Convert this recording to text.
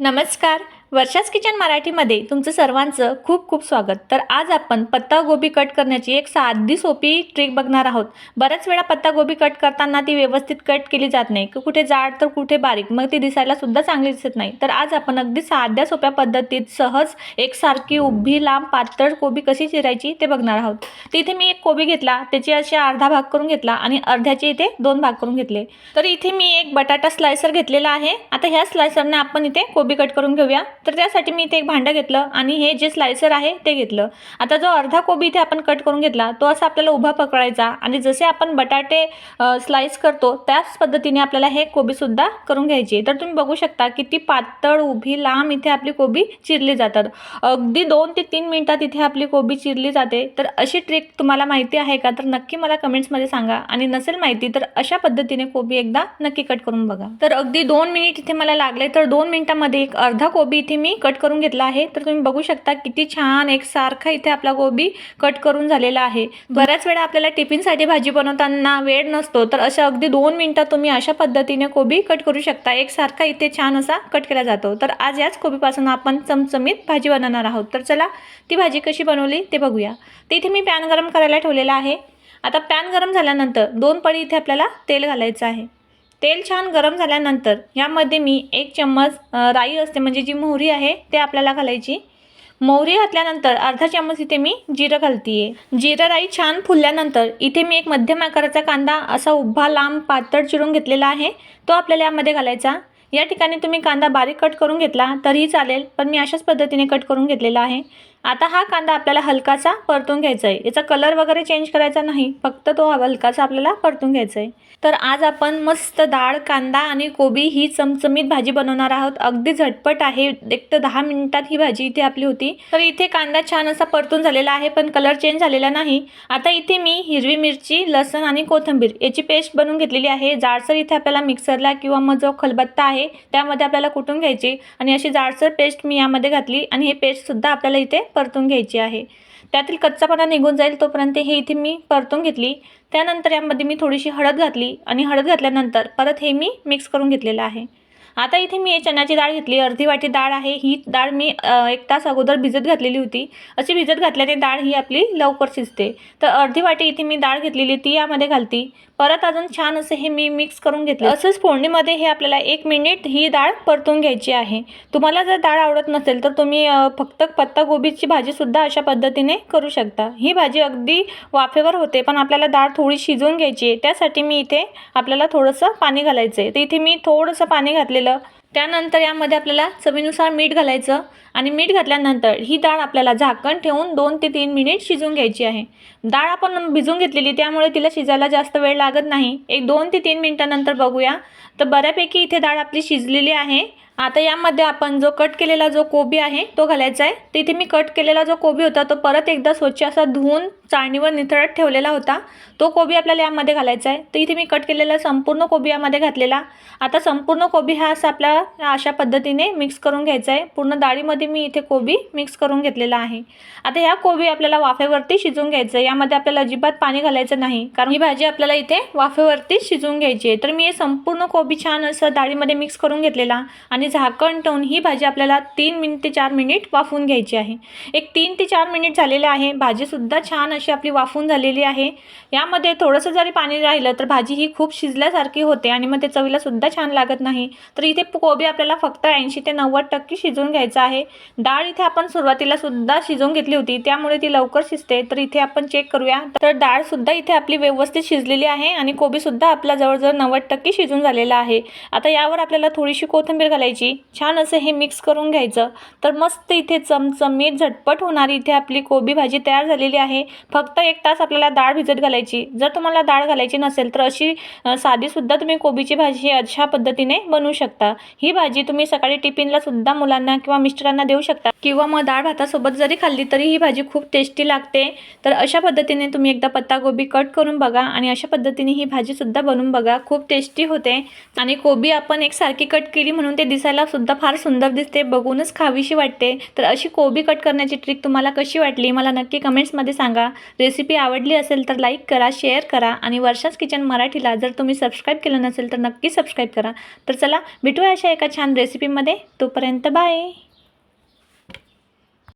नमस्कार. वर्षाच किचन मराठीमध्ये तुमचं सर्वांचं खूप खूप स्वागत. तर आज आपण पत्तागोबी कट करण्याची एक साधी सोपी ट्रिक बघणार आहोत. बऱ्याच वेळा पत्तागोबी कट करताना ती व्यवस्थित कट केली जात नाही. कुठे जाड तर कुठे बारीक मग ती दिसायला सुद्धा चांगली दिसत नाही. तर आज आपण अगदी साध्या सोप्या पद्धतीत सहज एकसारखी उभी लांब पातळ कोबी कशी चिरायची ते बघणार आहोत. तिथे मी एक कोबी घेतला त्याचे असे अर्धा भाग करून घेतला आणि अर्ध्याचे इथे दोन भाग करून घेतले. तर इथे मी एक बटाटा स्लायसर घेतलेला आहे. आता ह्या स्लायसरने आपण इथे कोबी कट करून घेऊया. तर त्यासाठी मी इथे एक भांडं घेतलं आणि हे जे स्लायसर आहे ते घेतलं. आता जो अर्धा कोबी इथे आपण कट करून घेतला तो असा आपल्याला उभा पकडायचा आणि जसे आपण बटाटे स्लाईस करतो त्याच पद्धतीने आपल्याला हे कोबीसुद्धा करून घ्यायची तर तुम्ही बघू शकता किती पातळ उभी लांब इथे आपली कोबी चिरली जातात. अगदी दोन ते तीन मिनिटात इथे आपली कोबी चिरली जाते. तर अशी ट्रिक तुम्हाला माहिती आहे का? तर नक्की मला कमेंट्समध्ये सांगा. आणि नसेल माहिती तर अशा पद्धतीने कोबी एकदा नक्की कट करून बघा. तर अगदी दोन मिनिट इथे मला लागले. तर दोन मिनिटामध्ये एक अर्धा कोबी इथे मी कट करून घेतला आहे. तर तुम्ही बघू शकता किती छान एक सारखा इथे आपला गोबी कट करून झालेला आहे. बऱ्याच वेळा आपल्याला टिफिनसाठी भाजी बनवताना वेळ नसतो. तर अशा अगदी दोन मिनटात तुम्ही अशा पद्धतीने कोबी कट करू शकता. एकसारखा इथे छान असा कट केला जातो. तर आज याच कोबीपासून आपण चमचमीत भाजी बनवणार आहोत. तर चला ती भाजी कशी बनवली ते बघूया. तिथे इथे मी पॅन गरम करायला ठेवलेला आहे. आता पॅन गरम झाल्यानंतर दोन पळी इथे आपल्याला तेल घालायचं आहे. तेल छान गरम झाल्यानंतर यामध्ये मी एक चम्मच राई असते म्हणजे जी मोहरी आहे ते आपल्याला घालायची. मोहरी घातल्यानंतर अर्धा चम्मच इथे मी जिरं घालतीये. जिरं राई छान फुलल्यानंतर इथे मी एक मध्यम आकाराचा कांदा असा उभा लांब पातळ चिरून घेतलेला आहे. तो आपल्याला यामध्ये घालायचा. या ठिकाणी तुम्ही कांदा बारीक कट करून घेतला तरीही चालेल पण मी अशाच पद्धतीने कट करून घेतलेला आहे. आता हा कांदा आपल्याला हलकासा परतून घ्यायचा आहे याचा कलर वगैरे चेंज करायचा नाही फक्त तो हलकासा आपल्याला परतून घ्यायचा आहे तर आज आपण मस्त डाळ कांदा आणि कोबी ही चमचमीत भाजी बनवणार आहोत. अगदी झटपट आहे. एक तर दहा मिनिटात ही भाजी इथे आपली होती. तर इथे कांदा छान असा परतून झालेला आहे पण कलर चेंज झालेला नाही. आता इथे मी हिरवी मिरची लसण आणि कोथिंबीर याची पेस्ट बनवून घेतलेली आहे. जाडसर इथे आपल्याला मिक्सरला किंवा मग जो खलबत्ता आहे त्यामध्ये आपल्याला कुटून घ्यायची? आणि अशी जाडसर पेस्ट मी यामध्ये घातली आणि हे पेस्टसुद्धा आपल्याला इथे परतून घ्यायची आहे. त्यातील कच्चापणा निघून जाईल तोपर्यंत हे इथे मी परतून घेतली. त्यानंतर यामध्ये मी थोडीशी हळद घातली आणि हळद घातल्यानंतर परत हे मी मिक्स करून घेतलेलं आहे. आता इथे मी चण्याची डाळ घेतली. अर्धी वाटी डाळ आहे. ही डाळ मी एक तास अगोदर भिजत घातलेली होती. अशी भिजत घातल्याने डाळ ही आपली लवकर शिजते. तर अर्धी वाटी इथे मी डाळ घेतलेली ती यामध्ये घालती. परत अजून छान असं हे मी मिक्स करून घेतलं. असंच फोडणीमध्ये हे आपल्याला एक मिनिट ही डाळ परतून घ्यायची आहे. तुम्हाला जर डाळ आवडत नसेल तर तुम्ही फक्त पत्तागोबीची भाजीसुद्धा अशा पद्धतीने करू शकता. ही भाजी अगदी वाफेवर होते पण आपल्याला डाळ थोडी शिजवून घ्यायची आहे. त्यासाठी मी इथे आपल्याला थोडंसं पाणी घालायचं आहे तर इथे मी थोडंसं पाणी घातलेलं त्यानंतर यामध्ये आपल्याला चवीनुसार मीठ घालायचं. आणि मीठ घातल्यानंतर ही डाळ आपल्याला झाकण ठेवून दोन ते तीन मिनिट शिजवून घ्यायची आहे. डाळ आपण भिजून घेतलेली त्यामुळे तिला शिजायला जास्त वेळ लागत नाही. एक दोन ते तीन मिनिटानंतर बघूया. तर बऱ्यापैकी इथे डाळ आपली शिजलेली आहे. आता यामध्ये आपण जो कट केलेला जो कोबी आहे तो घालायचा आहे. तिथे मी कट केलेला जो कोबी होता तो परत एकदा स्वच्छ असा धुवून चाळणीवर निथळत ठेवलेला होता. तो कोबी आपल्याला यामध्ये घालायचा आहे. तर इथे मी कट केलेला संपूर्ण कोबी यामध्ये घातलेला. आता संपूर्ण कोबी हा असा आपल्या अशा पद्धतीने मिक्स करून घ्यायचा आहे. पूर्ण डाळीमध्ये मी इथे कोबी मिक्स करून घेतलेला आहे. आता ह्या कोबी आपल्याला वाफेवरती शिजवून घ्यायचं आहे. यामध्ये आपल्याला अजिबात पाणी घालायचं नाही. कारण ही भाजी आपल्याला इथे वाफेवरती शिजवून घ्यायची आहे. तर मी हे संपूर्ण कोबी छान असं डाळीमध्ये मिक्स करून घेतलेला आणि झाकण ठेवून ही भाजी आपल्याला तीन मिनिट ते चार मिनिट वाफवून घ्यायची आहे. एक तीन ते चार मिनिट झालेले आहे. भाजीसुद्धा छान अशी आपली वाफून झालेली आहे. यामध्ये थोडंसं जरी पाणी राहिलं तर भाजी ही खूप शिजल्यासारखी होते आणि मग ते चवीलासुद्धा छान लागत नाही. तर इथे कोबी आपल्याला फक्त ऐंशी ते नव्वद टक्के शिजवून घ्यायचं आहे. डाळ इथे आपण सुरुवातीला सुद्धा शिजवून घेतली होती त्यामुळे ती लवकर शिजते. तर इथे आपण चेक करूया. तर डाळ सुद्धा इथे आपली व्यवस्थित शिजलेली आहे आणि कोबी सुद्धा आपला जवळजवळ नव्वद टक्के शिजून झालेला आहे. आता यावर आपल्याला थोडीशी कोथिंबीर घालायची. छान असं हे मिक्स करून घ्यायचं. तर मस्त इथे चमचमीत झटपट होणारी इथे आपली कोबी भाजी तयार झालेली आहे. फक्त एक तास आपल्याला डाळ भिजत घालायची. जर तुम्हाला डाळ घालायची नसेल तर अशी साधीसुद्धा तुम्ही कोबीची भाजी अशा पद्धतीने बनवू शकता. ही भाजी तुम्ही सकाळी टिफिनला सुद्धा मुलांना किंवा मिस्टरांना देऊ शकता. किंवा मग डाळ भातासोबत जरी खाल्ली तरी ही भाजी खूप टेस्टी लागते. तर अशा पद्धतीने तुम्ही एकदा पत्ताकोबी कट करून बघा आणि अशा पद्धतीने ही भाजीसुद्धा बनवून बघा. खूप टेस्टी होते. आणि कोबी आपण एकसारखी कट केली म्हणून ते दिसायला सुद्धा फार सुंदर दिसते. बघूनच खावीशी वाटते. तर अशी कोबी कट करण्याची ट्रिक तुम्हाला कशी वाटली मला नक्की कमेंट्समध्ये सांगा. रेसिपी आवडली असेल तर लाईक करा शेअर करा आणि वर्षाच किचन मराठीला जर तुम्ही सबस्क्राईब केलं नसेल तर नक्की सबस्क्राईब करा. तर चला भेटूया अशा एका छान रेसिपीमध्ये तोपर्यंत बाय